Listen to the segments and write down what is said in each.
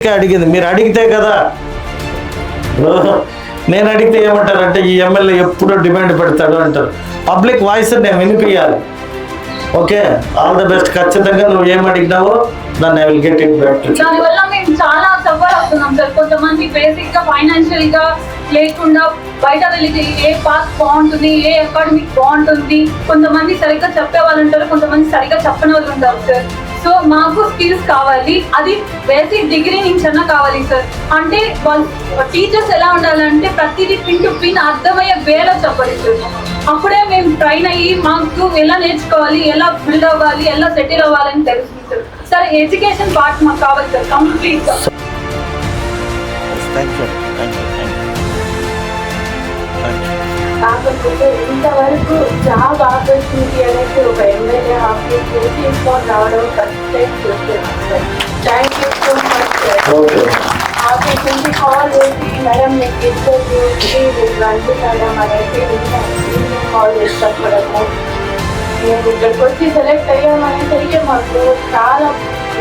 అడిగింది. మీరు అడిగితే కదా. నేను అడిగితే ఏమంటారంటే ఈ ఎమ్మెల్యే ఎప్పుడూ డిమాండ్ పెడతాడు అంటారు. పబ్లిక్ వాయిస్ నేను వినిపించాలి ఓకే ఆల్ ద బెస్ట్. ఖచ్చితంగా నువ్వు ఏం అడిగినావో దాన్ని I will get it back to దానివల్ల మేము చాలా సఫర్ అవుతున్నాం సార్. కొంతమంది బేసిక్గా ఫైనాన్షియల్గా లేకుండా బయట వెళ్ళి ఏ పాస్ బాగుంటుంది ఏ అకాడమిక్ బాగుంటుంది కొంతమంది సరిగ్గా చెప్పే వాళ్ళు ఉంటారు కొంతమంది సరిగ్గా చెప్పని వాళ్ళు ఉంటారు సార్. సో మాకు స్కిల్స్ కావాలి. అది బేసిక్ డిగ్రీ నుంచన్నా కావాలి సార్ అంటే వాళ్ళు టీచర్స్ ఎలా ఉండాలంటే ప్రతిదీ పిన్ టు పిన్ అర్థమయ్యే వేలో చెప్పాలి సార్ అప్పుడే మేము ట్రైన్ అయ్యి మాకు ఎలా నేర్చుకోవాలి ఎలా బిల్డ్ అవ్వాలి ఎలా సెటిల్ అవ్వాలని తెలుస్తుంది సార్ సార్ ఎడ్యుకేషన్ పార్ట్ మాకు కావాలి సార్ కంప్లీట్గా థ్యాంక్ యూ కాకపోతే ఇంతవరకు జాబ్ ఆపర్చునిటీ అనేది ఒక ఎమ్మెల్యే ఆఫీస్ తీసుకొని రావడం ఫస్ట్ టైం చూస్తున్నాం sir thank you so much sir okay office నుంచి కాల్ చేసి మేడం మీకు ఇంటర్వ్యూ మీరు అంటున్నారా అనేది కాల్ చేసి చెప్పడము మేము ఇక్కడికి వచ్చి సెలెక్ట్ అయ్యామనేసరికి మాకు చాలా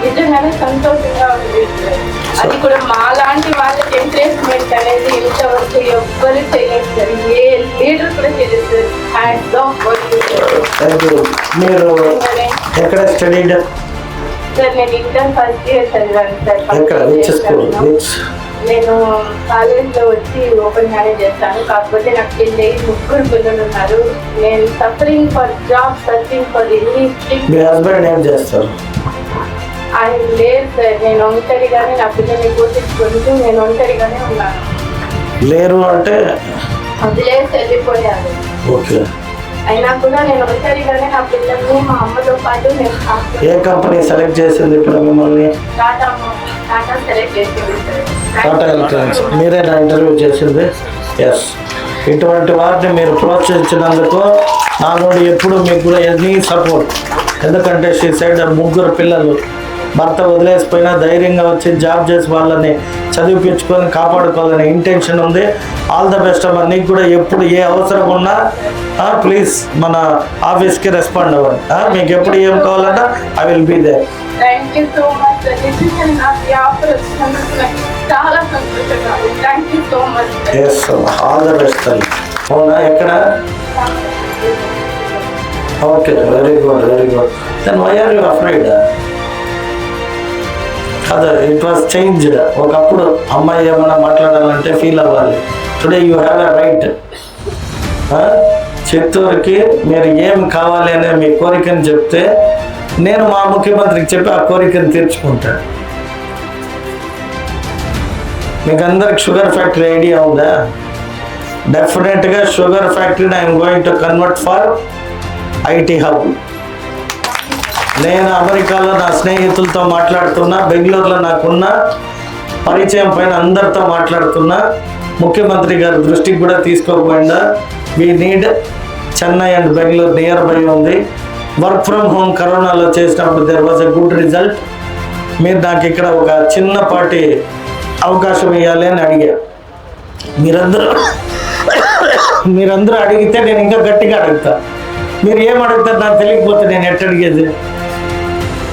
నిజంగానే సంతోషంగా ఉంది. అది కూడా మా లాంటి వాళ్ళకి ఎంకరేజ్మెంట్ అనేది ఇంతవరకు ఎవ్వరు చేయలేదు సార్ ఏ లీడర్ కూడా చేయలేదు sir hands off thank you మీరు ఎక్కడ స్టడీ సార్ నేను ఇంటర్ ఫస్ట్ ఇయర్ చదివాను సార్. ఎక్కడ? విచ్ స్కూల్ విచ్ నేను కాలేజ్లో వచ్చి ఓపెన్ చేస్తాను. కాకపోతే నాకు పెళ్ళి ముగ్గురు పిల్లలు ఉన్నారు. నేను suffering for job searching for any me husband ఏం చేస్తారు? ఆయన లేదు సార్ నేను ఒంటరిగానే నా పిల్లల్ని పోషించుకుంటూ నేను ఒంటరిగానే ఉన్నాను. లేరు అంటే? వదిలేసి వెళ్ళిపోయాను. ఓకే. అయినా కూడా నేను ఒంటరిగానే నా పిల్లల్ని మా అమ్మతో పాటు నేను ఏ కంపెనీ సెలెక్ట్ చేసింది ఇక్కడ మిమ్మల్ని? టాటా టాటా సెలెక్ట్ చేసింది. Sir Tata electronics. మీరే నా ఇంటర్వ్యూ చేసింది? ఎస్ ఇటువంటి వారిని మీరు ప్రోత్సహించినందుకు నా నుండి ఎప్పుడు మీకు కూడా ఎనీ సపోర్ట్. ఎందుకంటే షీ సైడ్ ముగ్గురు పిల్లలు భర్త వదిలేసిపోయినా ధైర్యంగా వచ్చి జాబ్ చేసి వాళ్ళని చదివిపించుకొని కాపాడుకోవాలనే ఇంటెన్షన్ ఉంది. ఆల్ ద బెస్ట్ అమ్మా. నీకు కూడా ఎప్పుడు ఏ అవసరం ఉన్నా ప్లీజ్ మన ఆఫీస్కి రెస్పాండ్ అవ్వండి. మీకు ఎప్పుడు ఏం కావాలన్నా I will be there thank you so much sir నిజంగా నాకు ఈ ఆఫర్ వచ్చినందుకు నాకు చాలా సంతోషంగా ఉంది. Thank you so much yes all the best తల్లి. అవునా? ఎక్కడ? Okay very good very good then why are you afraid కాదు ఇట్ వాస్ చేంజ్డ్ ఒకప్పుడు అమ్మాయి ఏమైనా మాట్లాడాలంటే ఫీల్ అవ్వాలి. Today you have a right చిత్తూరుకి మీరు ఏం కావాలి అనే మీ కోరికని చెప్తే నేను మా ముఖ్యమంత్రికి చెప్పి ఆ కోరికను తీర్చుకుంటాను మీకు అందరికి షుగర్ ఫ్యాక్టరీ ఐడియా ఉందా? డెఫినెట్గా షుగర్ ఫ్యాక్టరీని I'm going to convert for IT hub నేను అమెరికాలో నా స్నేహితులతో మాట్లాడుతున్నా బెంగళూరులో నాకున్న పరిచయం పైన అందరితో మాట్లాడుతున్నా ముఖ్యమంత్రి గారి దృష్టికి కూడా తీసుకోకుండా we need Chennai and Bengaluru near by ఉంది. వర్క్ ఫ్రమ్ హోమ్ కరోనాలో చేసినప్పుడు there was a good result మీరు నాకు ఇక్కడ ఒక చిన్నపాటి అవకాశం ఇవ్వాలి అని అడిగా. మీరందరూ మీరందరూ అడిగితే నేను ఇంకా గట్టిగా అడుగుతా. మీరు ఏం అడుగుతారు నాకు తెలియకపోతే నేను ఎట్ట అడిగేది?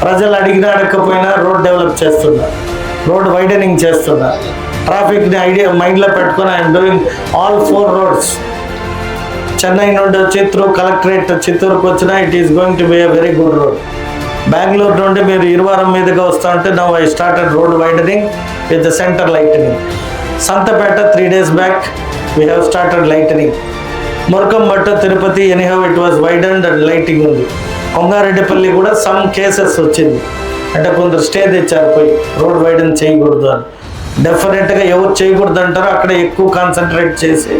ప్రజలు అడిగినా అడగకపోయినా రోడ్ డెవలప్ చేస్తున్నా. రోడ్ వైడనింగ్ చేస్తున్నా. ట్రాఫిక్ని ఐడియా మైండ్లో పెట్టుకొని I'm doing all four roads. Chennai నుండి చిత్తూరు కలెక్టరేట్ చిత్తూరుకు వచ్చినా it is going to be a very good road. Bengaluru నుండి మీరు ఇరువారం మీదుగా వస్తా ఉంటే now I started road widening with the center lightning. Santhapeta three days back we have started lightning. Murakambattu Tirupati anyhow it was widened and lighting ఉంది. కొంగారెడ్డిపల్లి కూడా some cases వచ్చింది. అంటే కొందరు స్టే తెచ్చారు పోయి రోడ్ వైడన్ చేయకూడదు అని. డెఫినెట్గా ఎవరు చేయకూడదు అంటారో అక్కడ ఎక్కువ కాన్సన్ట్రేట్ చేసి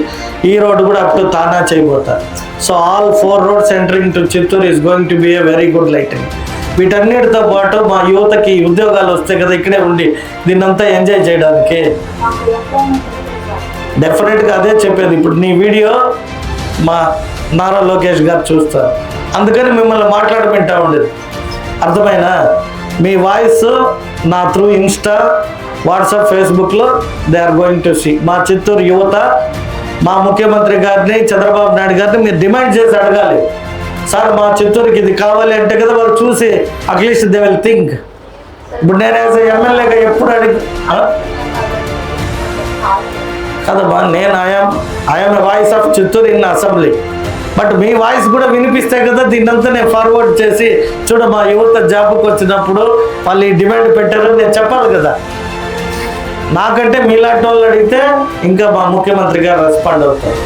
ఈ రోడ్ కూడా అప్పుడు తానా చేయబోతారు. So all four roads entering to Chittoor is going to be a very good lighting వీటన్నిటితో పాటు మా యువతకి ఉద్యోగాలు వస్తాయి కదా ఇక్కడే ఉండి దీన్నంతా ఎంజాయ్ చేయడానికి. డెఫినెట్గా అదే చెప్పేది. ఇప్పుడు నీ వీడియో మా నారా లోకేష్ గారు చూస్తారు. అందుకని మిమ్మల్ని మాట్లాడమంటా ఉండేది. అర్థమైనా మీ వాయిస్ నా త్రూ ఇన్స్టా వాట్సాప్ ఫేస్బుక్లో they are going to see. మా చిత్తూరు యువత మా ముఖ్యమంత్రి గారిని చంద్రబాబు నాయుడు గారిని మీరు డిమాండ్ చేసి అడగాలి. సార్ మా చిత్తూరుకి ఇది కావాలి అంటే కదా వాళ్ళు చూసి అట్లీస్ట్ దే విల్ థింక్. ఇప్పుడు నేను యాజ్ ఎమ్మెల్యేగా ఎప్పుడు అడిగి కదమ్మా నేను I'm I'm voice of Chittoor in assembly but me voice కూడా వినిపిస్తే కదా దీన్నంతా నేను ఫార్వర్డ్ చేసి చూడ మా యువత జాబ్కి వచ్చినప్పుడు వాళ్ళు ఈ డిమాండ్ పెట్టారు నేను చెప్పాలి కదా. నాకంటే మీలాంటి వాళ్ళు అడిగితే ఇంకా మా ముఖ్యమంత్రి గారు రెస్పాండ్ అవుతారు.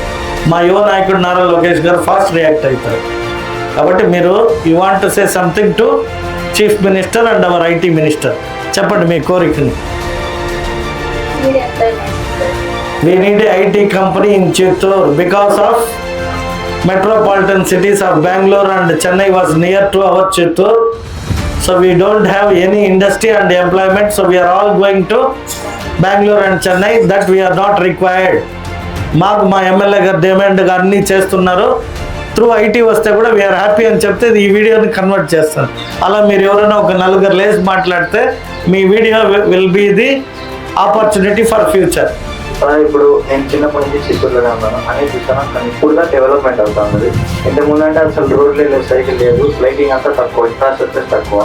మా యువ నాయకుడు నారా లోకేష్ గారు ఫాస్ట్ రియాక్ట్ అవుతారు. కాబట్టి మీరు you want to say something to chief minister and our IT minister చెప్పండి మీ కోరికని. మీరు ఎంత నేర్చుకుంటారు? we need a IT company metropolitan cities of Bengaluru and Chennai was near to our Chittoor so we don't have any industry and employment so we are all going to Bengaluru and Chennai that we are not required మాకు మా MLA గారు డిమాండ్గా అన్నీ చేస్తున్నారు. Through IT వస్తే కూడా we are happy అని చెప్తే ఈ వీడియోని కన్వర్ట్ చేస్తారు అలా మీరు ఎవరైనా ఒక నలుగురు లేసి మాట్లాడితే మీ video will be the opportunity for future ఇప్పుడు నేను చిన్నప్పటి నుంచి చిత్తూరులోనే ఉన్నాను. అనేది చూసాను కానీ ఇప్పుడు தான் డెవలప్మెంట్ అవుతా ఉన్నది. ఇంతకు అంటే అసలు రోడ్లే లేవు సైకిల్ లేదు. లైటింగ్ అంతా తక్కువ ఇన్ఫ్రాస్ట్రక్చర్ తక్కువ.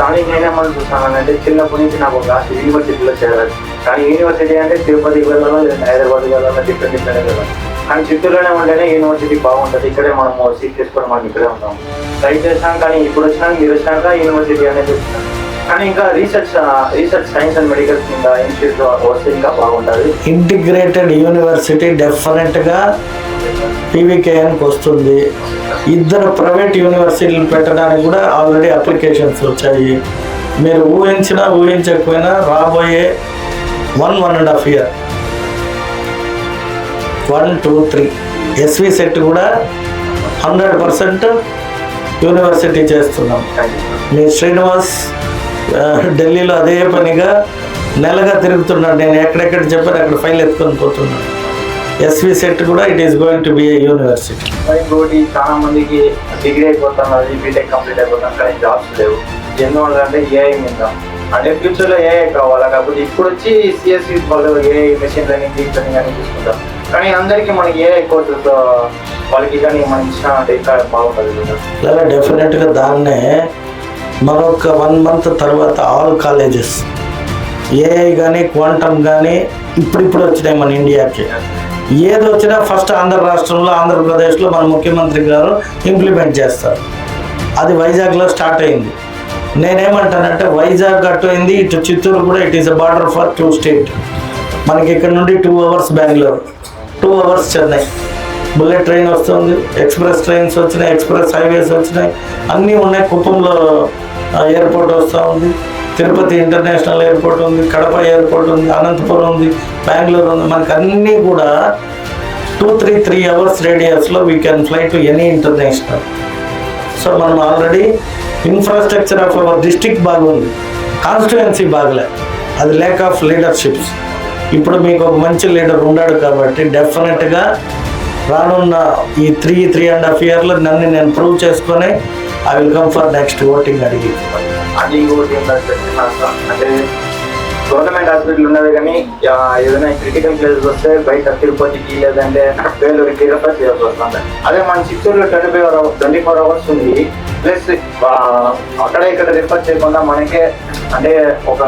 కానీ నేనేమని చూస్తానంటే చిన్నప్పటి నుంచి నాకు ఒక ఆశ యూనివర్సిటీలో చేరాలి. కానీ యూనివర్సిటీ అంటే తిరుపతికి వెళ్ళాలో లేదా హైదరాబాద్కి వెళ్ళాలో డిఫరెంట్ డిఫరెంట్ వెళ్ళాలి. కానీ చిత్తూరులోనే ఉంటేనే యూనివర్సిటీ బాగుంటుంది. ఇక్కడే మనము సీట్ తీసుకొని మనం ఇక్కడే ఉంటాం. ట్రై చేసినాం కానీ ఇప్పుడు వచ్చినాక మీరు వచ్చినాక యూనివర్సిటీ అనేది వచ్చినాం కానీ ఇంకా research research science and medical కింద ఇన్స్టిట్యూట్ వస్తే ఇంకా బాగుంటుంది. ఇంటిగ్రేటెడ్ యూనివర్సిటీ డెఫినెట్గా పీవీకేఎన్కి వస్తుంది. ఇద్దరు ప్రైవేట్ యూనివర్సిటీలు పెట్టడానికి కూడా ఆల్రెడీ అప్లికేషన్స్ వచ్చాయి. మీరు ఊహించినా ఊహించకపోయినా రాబోయే one one and half year one two three SV set కూడా హండ్రెడ్ పర్సెంట్ యూనివర్సిటీ చేస్తున్నాం. మీ శ్రీనివాస్ ఢిల్లీలో అదే పనిగా నెలగా తిరుగుతున్నాడు. నేను ఎక్కడెక్కడ చెప్పాను అక్కడ ఫైల్ ఎత్తుకొని పోతున్నాను ఎస్వి సెట్ కూడా it is going to be a university ఇంకోటి చాలా మందికి డిగ్రీ అయిపోతున్నది బీటెక్ కంప్లీట్ అయిపోతాం కానీ జాబ్స్ లేవు. ఎందువల్ల అంటే ఏఐ మీద. అంటే ఫ్యూచర్లో ఏఐ కావాలా? కాకపోతే ఇప్పుడు వచ్చి సిఎస్సి వాళ్ళు AI machine learning deep learning అని తీసుకుంటాం కానీ అందరికీ మనకి ఏఐ కోర్సెస్ వాళ్ళకి కానీ మనం ఇచ్చిన అంటే ఇంకా బాగుంటుంది. డెఫినెట్గా దాన్నే మరొక వన్ మంత్ తర్వాత ఆల్ కాలేజెస్ ఏఐ కానీ క్వాంటమ్ కానీ ఇప్పుడిప్పుడు వచ్చినాయి మన ఇండియాకి. ఏది వచ్చినా ఫస్ట్ ఆంధ్ర రాష్ట్రంలో ఆంధ్రప్రదేశ్లో మన ముఖ్యమంత్రి గారు ఇంప్లిమెంట్ చేస్తారు. అది వైజాగ్లో స్టార్ట్ అయింది. నేనేమంటానంటే వైజాగ్ అటు అయింది ఇటు చిత్తూరు కూడా it is a border for two state మనకి ఇక్కడ నుండి two hours Bengaluru two hours Chennai. Bullet train వస్తుంది ఎక్స్ప్రెస్ ట్రైన్స్ వచ్చినాయి ఎక్స్ప్రెస్ హైవేస్ వచ్చినాయి అన్నీ ఉన్నాయి. కుప్పంలో ఎయిర్పోర్ట్ వస్తూ ఉంది. తిరుపతి ఇంటర్నేషనల్ ఎయిర్పోర్ట్ ఉంది కడప ఎయిర్పోర్ట్ ఉంది అనంతపురం ఉంది బెంగళూరు ఉంది. మనకు అన్నీ కూడా two three three hours రేడియస్లో we can fly to any international so మనం already infrastructure of our district బాగుంది కాన్స్టిట్యుయెన్సీ బాగలే. అది ల్యాక్ ఆఫ్ లీడర్షిప్స్ ఇప్పుడు మీకు ఒక మంచి లీడర్ ఉన్నాడు కాబట్టి డెఫినెట్గా రానున్న ఈ త్రీ త్రీ అండ్ హాఫ్ ఇయర్లో నన్ను నేను ప్రూవ్ చేసుకొని I will come for next voting అడిగి అది అంటే గవర్నమెంట్ హాస్పిటల్ ఉన్నది కానీ ఏదైనా క్రిటికల్ ప్లేసెస్ వస్తే బయట తిరుపతికి లేదంటే వేలూరికి రెఫర్ చేయాల్సి వస్తుంది. అదే మన చిత్తూరులో twenty five hour twenty four hours ఉంది ప్లస్ అక్కడ ఇక్కడ రిఫర్ చేయకుండా మనకే అంటే ఒక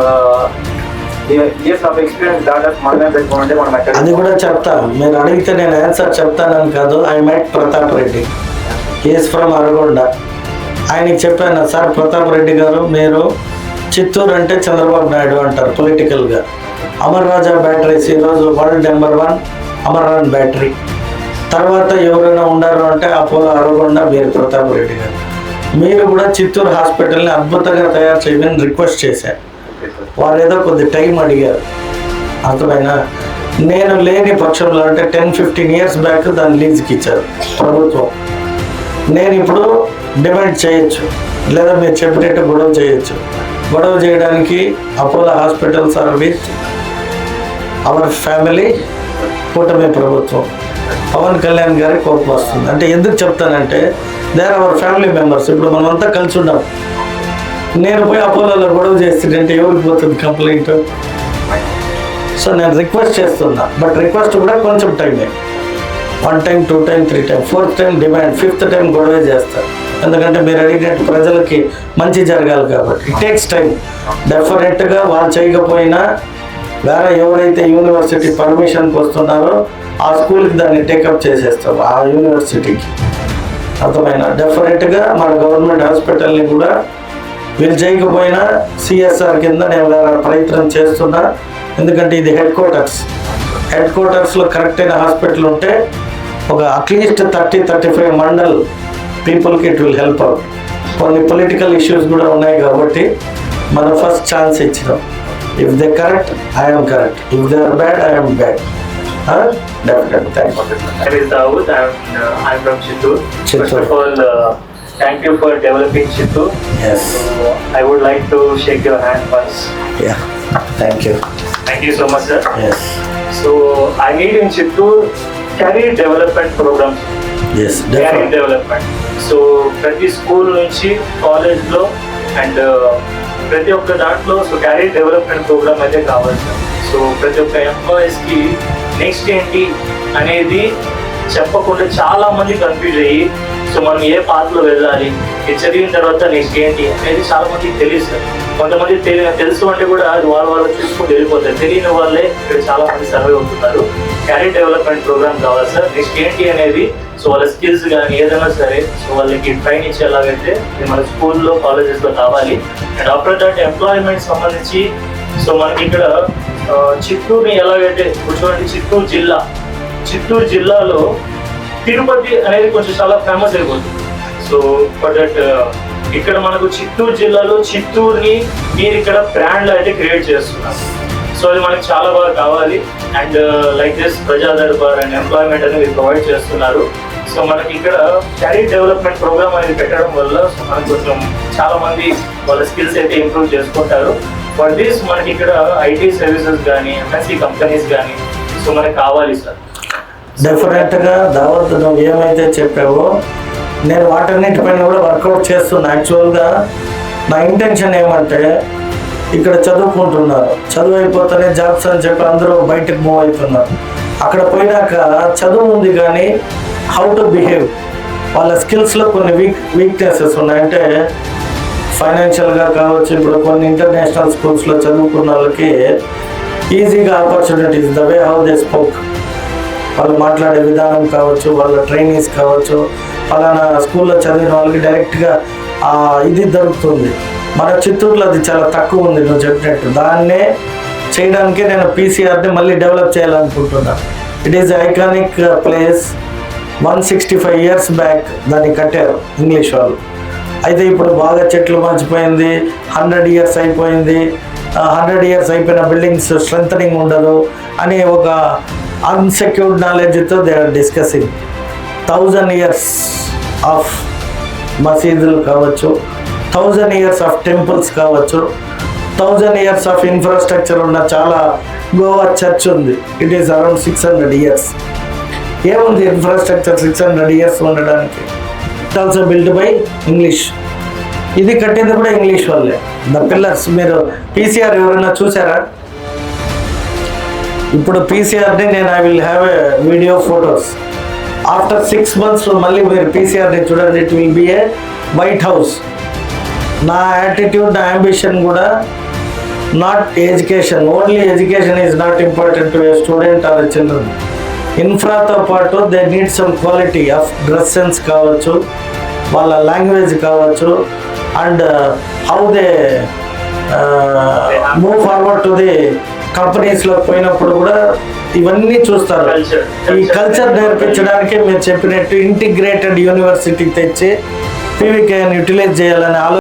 అది కూడా చెప్తాను. మీరు అడిగితే నేను ఆన్సర్ చెప్తానని కాదు. I met Pratap Reddy is from Aragonda ఆయనకి చెప్పాను సార్ ప్రతాప్ రెడ్డి గారు మీరు చిత్తూరు అంటే చంద్రబాబు నాయుడు అంటారు పొలిటికల్గా అమర్ రాజా బ్యాటరీస్ ఈరోజు world number one Amar battery తర్వాత ఎవరైనా ఉండారు అంటే అపోలో అరగకుండా మీరు ప్రతాప్ రెడ్డి గారు. మీరు కూడా చిత్తూరు హాస్పిటల్ని అద్భుతంగా తయారు చేయమని రిక్వెస్ట్ చేశారు. వారు ఏదో కొద్ది టైం అడిగారు. అర్థమైనా నేను లేని పక్షంలో అంటే టెన్ ఫిఫ్టీన్ ఇయర్స్ బ్యాక్ దాన్ని లీజ్కి ఇచ్చారు ప్రభుత్వం. నేను ఇప్పుడు డిమాండ్ చేయొచ్చు. లేదా మీరు చెప్పినట్టు గొడవ చేయొచ్చు. గొడవ చేయడానికి Apollo hospital service our family కూటమి ప్రభుత్వం పవన్ కళ్యాణ్ గారి కోపం వస్తుంది. అంటే ఎందుకు చెప్తానంటే దేర్ అవర్ ఫ్యామిలీ మెంబర్స్ ఇప్పుడు మనం అంతా కలిసి ఉన్నాం. నేను పోయి అపోలోలో గొడవ చేస్తుంటే ఎవరికి పోతుంది కంప్లైంట్ సో నేను రిక్వెస్ట్ చేస్తున్నా. బట్ రిక్వెస్ట్ కూడా కొంచెం టైమే one time two time three time fourth time demand fifth time గొడవ చేస్తాను ఎందుకంటే మీరు అడిగినట్టు ప్రజలకి మంచి జరగాలి కాబట్టి. ఇట్ టేక్స్ టైం డెఫినెట్గా వాళ్ళు చేయకపోయినా వేరే ఎవరైతే యూనివర్సిటీ పర్మిషన్కి వస్తున్నారో ఆ స్కూల్కి దాన్ని టేకప్ చేసేస్తారు ఆ యూనివర్సిటీకి. అర్థమైనా డెఫినెట్గా మన గవర్నమెంట్ హాస్పిటల్ని కూడా వీళ్ళు చేయకపోయినా సిఎస్ఆర్ కింద నేను వేరే ప్రయత్నం చేస్తున్నా. ఎందుకంటే ఇది హెడ్ క్వార్టర్స్ హెడ్ క్వార్టర్స్లో కరెక్ట్ అయిన హాస్పిటల్ ఉంటే ఒక at least thirty thirty five mandal పీపుల్కి ఇట్ విల్ హెల్ప్ అవుట్ కొన్ని పొలిటికల్ ఇష్యూస్ కూడా ఉన్నాయి కాబట్టి మనం ఫస్ట్ ఛాన్స్ ఇచ్చినాం if they correct I'm correct if they are bad I'm bad definite thank you My name is Dawood. I'm, uh, I'm from Chittoor. First Chittoor. of all, uh, thank you for developing Chittoor. Yes So, I would like to shake your hand once. Yeah thank you Thank you so much, sir. Yes So, I need in Chittoor career development programs. Yes Career definite development. So ప్రతి school నుంచి కాలేజ్లో and uh, ప్రతి ఒక్క దాంట్లో so carrier development programme అయితే కావాలి. Sir so ప్రతి ఒక్క ఎంప్లాయీస్కి నెక్స్ట్ ఏంటి అనేది చెప్పకుండా చాలా మంది కన్ఫ్యూజ్ అయ్యి సో మనం ఏ పాత్రలో వెళ్ళాలి ఇది చదివిన తర్వాత నెక్స్ట్ ఏంటి అనేది చాలా మందికి తెలియదు సార్. కొంతమంది తెలి తెలుసు అంటే కూడా అది వాళ్ళ వాళ్ళు చూసుకుంటూ వెళ్ళిపోతారు. తెలియని వాళ్ళే ఇక్కడ చాలా మంది సర్వే అవుతున్నారు. క్యారియర్ డెవలప్మెంట్ ప్రోగ్రామ్ కావాలి సార్. నెక్స్ట్ ఏంటి అనేది సో వాళ్ళ స్కిల్స్ కానీ ఏదైనా సరే సో వాళ్ళకి ట్రైన్ ఇచ్చేలాగైతే మన స్కూల్లో కాలేజెస్లో కావాలి. అండ్ ఆఫ్టర్ దట్ ఎంప్లాయ్మెంట్ సంబంధించి సో మనకి ఇక్కడ చిత్తూరుని ఎలాగైతే చూడండి చిత్తూరు జిల్లా చిత్తూరు జిల్లాలో తిరుపతి అనేది కొంచెం చాలా ఫేమస్ అయిపోతుంది. సో ఫర్ దట్ ఇక్కడ మనకు చిత్తూరు జిల్లాలో చిత్తూరుని మీరు ఇక్కడ బ్రాండ్ అయితే క్రియేట్ చేస్తున్నారు. సో అది మనకి చాలా బాగా కావాలి. And like this Praja Darbar and employment అనేది ప్రొవైడ్ చేస్తున్నారు. సో మనకి ఇక్కడ క్యారియర్ డెవలప్మెంట్ ప్రోగ్రామ్ అనేది పెట్టడం వల్ల మనం మనకు కొంచెం చాలా మంది వాళ్ళ స్కిల్స్ అయితే ఇంప్రూవ్ చేసుకుంటారు. ఫర్ దిస్ మనకి ఇక్కడ ఐటీ సర్వీసెస్ కానీ ఎంఎస్సీ కంపెనీస్ కానీ సో మనకి కావాలి సార్ డెఫినెట్గా దావత్ నువ్వు ఏమైతే చెప్పావో నేను వాటన్నిటిపైన కూడా వర్కౌట్ చేస్తున్నా. యాక్చువల్గా నా ఇంటెన్షన్ ఏమంటే ఇక్కడ చదువుకుంటున్నారు. చదువు అయిపోతేనే జాబ్స్ అని చెప్పి అందరూ బయటకు మూవ్ అవుతున్నారు. అక్కడ పోయినాక చదువు ఉంది కానీ హౌ టు బిహేవ్ వాళ్ళ స్కిల్స్లో కొన్ని వీక్ వీక్నెసెస్ ఉన్నాయంటే ఫైనాన్షియల్గా కావచ్చు ఇప్పుడు కొన్ని ఇంటర్నేషనల్ స్కూల్స్లో చదువుకున్న వాళ్ళకి ఈజీగా opportunities the way how they spoke వాళ్ళు మాట్లాడే విధానం కావచ్చు వాళ్ళ ట్రైనింగ్స్ కావచ్చు పలానా స్కూల్లో చదివిన వాళ్ళకి డైరెక్ట్గా ఆ ఇది దొరుకుతుంది. మన చిత్తూరులో అది చాలా తక్కువ ఉంది నువ్వు చెప్పినట్టు. దాన్నే చేయడానికే నేను పీసీఆర్ని మళ్ళీ డెవలప్ చేయాలనుకుంటున్నాను it is iconic place one sixty five years back దాన్ని కట్టారు ఇంగ్లీష్ వాళ్ళు. అయితే ఇప్పుడు బాగా చెట్లు మర్చిపోయింది హండ్రెడ్ ఇయర్స్ అయిపోయింది. హండ్రెడ్ ఇయర్స్ అయిపోయిన బిల్డింగ్స్ స్ట్రెంగ్ ఉండదు అని ఒక unsecured నాలెడ్జ్తో they are discussing thousand years of మసీదులు కావచ్చు థౌజండ్ ఇయర్స్ ఆఫ్ టెంపుల్స్ కావచ్చు థౌజండ్ ఇయర్స్ ఆఫ్ ఇన్ఫ్రాస్ట్రక్చర్ ఉన్న చాలా గోవా చర్చ్ ఉంది. It is around six hundred years ఏముంది ఇన్ఫ్రాస్ట్రక్చర్ సిక్స్ హండ్రెడ్ ఇయర్స్ ఉండడానికి? It also build by English ఇది కట్టింది కూడా ఇంగ్లీష్ వాళ్ళే. ద పిల్లర్స్ మీరు పీసీఆర్ ఎవరైనా చూసారా? ఇప్పుడు పీసీఆర్ని నేను I will have a video photos after six months మళ్ళీ మీరు పీసీఆర్ని చూడండి. It will be a white house నా యాటిట్యూడ్ నా అంబిషన్ కూడా not education only education is not important to a student or children ఇన్ఫ్రాతో పాటు they need some quality of dress sense కావచ్చు వాళ్ళ లాంగ్వేజ్ కావచ్చు and how they move forward to the కంపెనీస్లో పోయినప్పుడు కూడా ఇవన్నీ చూస్తారు. ఈ కల్చర్ నేర్పించడానికి మీరు చెప్పినట్టు ఇంటిగ్రేటెడ్ యూనివర్సిటీ తెచ్చి పీవీకేని యూటిలైజ్ చేయాలనే ఆలోచన